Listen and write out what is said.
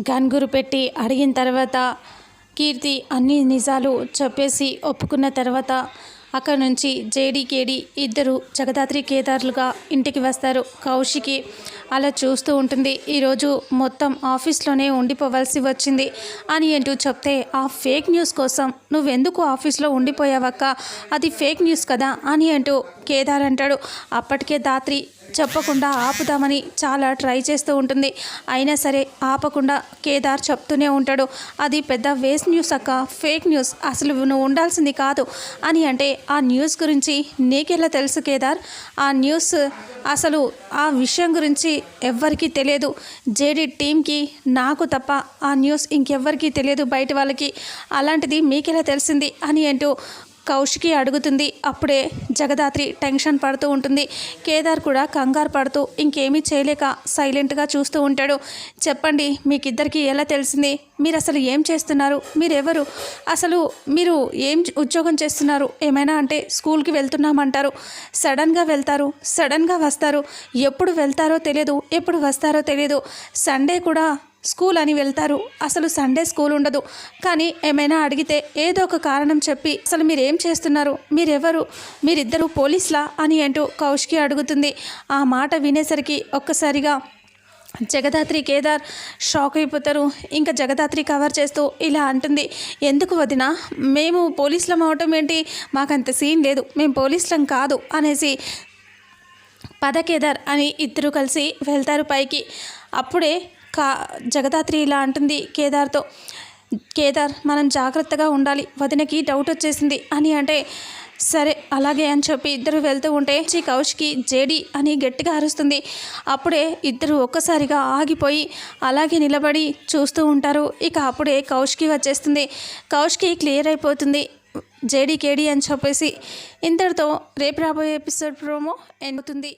గన్గురు పెట్టి అడిగిన తర్వాత కీర్తి అన్ని నిజాలు చెప్పేసి ఒప్పుకున్న తర్వాత అక్కడ నుంచి జేడీకేడి ఇద్దరు జగదాత్రి కేదార్లుగా ఇంటికి వస్తారు. కౌశికి అలా చూస్తూ ఉంటుంది. ఈరోజు మొత్తం ఆఫీస్లోనే ఉండిపోవాల్సి వచ్చింది అని అంటూ చెప్తే ఆ ఫేక్ న్యూస్ కోసం నువ్వెందుకు ఆఫీస్లో ఉండిపోయావక్క? అది ఫేక్ న్యూస్ కదా? అని అంటూ కేదార్ అంటాడు. అప్పటికే దాత్రి చెప్పకుండా ఆపుదామని చాలా ట్రై చేస్తూ ఉంటుంది. అయినా సరే ఆపకుండా కేదార్ చెప్తూనే ఉంటాడు. అది పెద్ద వేస్ట్ న్యూస్ అక్క. Fake news. అసలు నువ్వు ఉండాల్సింది కాదు అని అంటే ఆ న్యూస్ గురించి నీకెలా తెలుసు కేదార్? ఆ న్యూస్ అసలు ఆ విషయం గురించి ఎవ్వరికీ తెలియదు. జేడీ టీంకి నాకు తప్ప ఆ న్యూస్ ఇంకెవ్వరికీ తెలియదు బయట వాళ్ళకి. అలాంటిది మీకెలా తెలిసింది అని అంటూ కౌశికి అడుగుతుంది. అప్పుడే జగదాత్రి టెన్షన్ పడుతూ ఉంటుంది. కేదార్ కూడా కంగారు పడుతూ ఇంకేమీ చేయలేక సైలెంట్గా చూస్తూ ఉంటాడు. చెప్పండి మీకిద్దరికి ఎలా తెలిసింది? మీరు అసలు ఏం చేస్తున్నారు? మీరెవరు? అసలు మీరు ఏం ఉద్యోగం చేస్తున్నారు? ఏమైనా అంటే స్కూల్కి వెళ్తున్నామంటారు. సడన్గా వెళ్తారు సడన్గా వస్తారు. ఎప్పుడు వెళ్తారో తెలియదు ఎప్పుడు వస్తారో తెలియదు సండే కూడా స్కూల్ అని వెళ్తారు. అసలు సండే స్కూల్ ఉండదు. కానీ ఏమైనా అడిగితే ఏదో ఒక కారణం చెప్పి అసలు మీరేం చేస్తున్నారు? మీరెవరు? మీరిద్దరు పోలీసులా? అని అంటూ కౌష్కి అడుగుతుంది. ఆ మాట వినేసరికి ఒక్కసారిగా జగదాత్రి కేదార్ షాక్ అయిపోతారు. ఇంకా జగదాత్రి కవర్ చేస్తూ ఇలా అంటుంది. ఎందుకు వదిన? మేము పోలీసులం అవటం ఏంటి? మాకంత సీన్ లేదు. మేము పోలీసులం కాదు అనేసి పద కేదార్ అని ఇద్దరు కలిసి వెళ్తారు పైకి. అప్పుడే కా జగదాత్రి ఇలా అంటుంది కేదార్తో కేదార్ మనం జాగ్రత్తగా ఉండాలి. వదినకి డౌట్ వచ్చేసింది అని అంటే సరే అలాగే అని చెప్పి ఇద్దరు వెళ్తూ ఉంటే చి కౌశికి జేడి అని గట్టిగా అరుస్తుంది. అప్పుడే ఇద్దరు ఒక్కసారిగా ఆగిపోయి అలాగే నిలబడి చూస్తూ ఉంటారు. ఇక అప్పుడే కౌష్కి వచ్చేస్తుంది. కౌశికి క్లియర్ అయిపోతుంది. జేడీ కేడీ అని చెప్పేసి ఇంతటితో రేపు రాబోయే ఎపిసోడ్ ప్రోమో ఎండుతుంది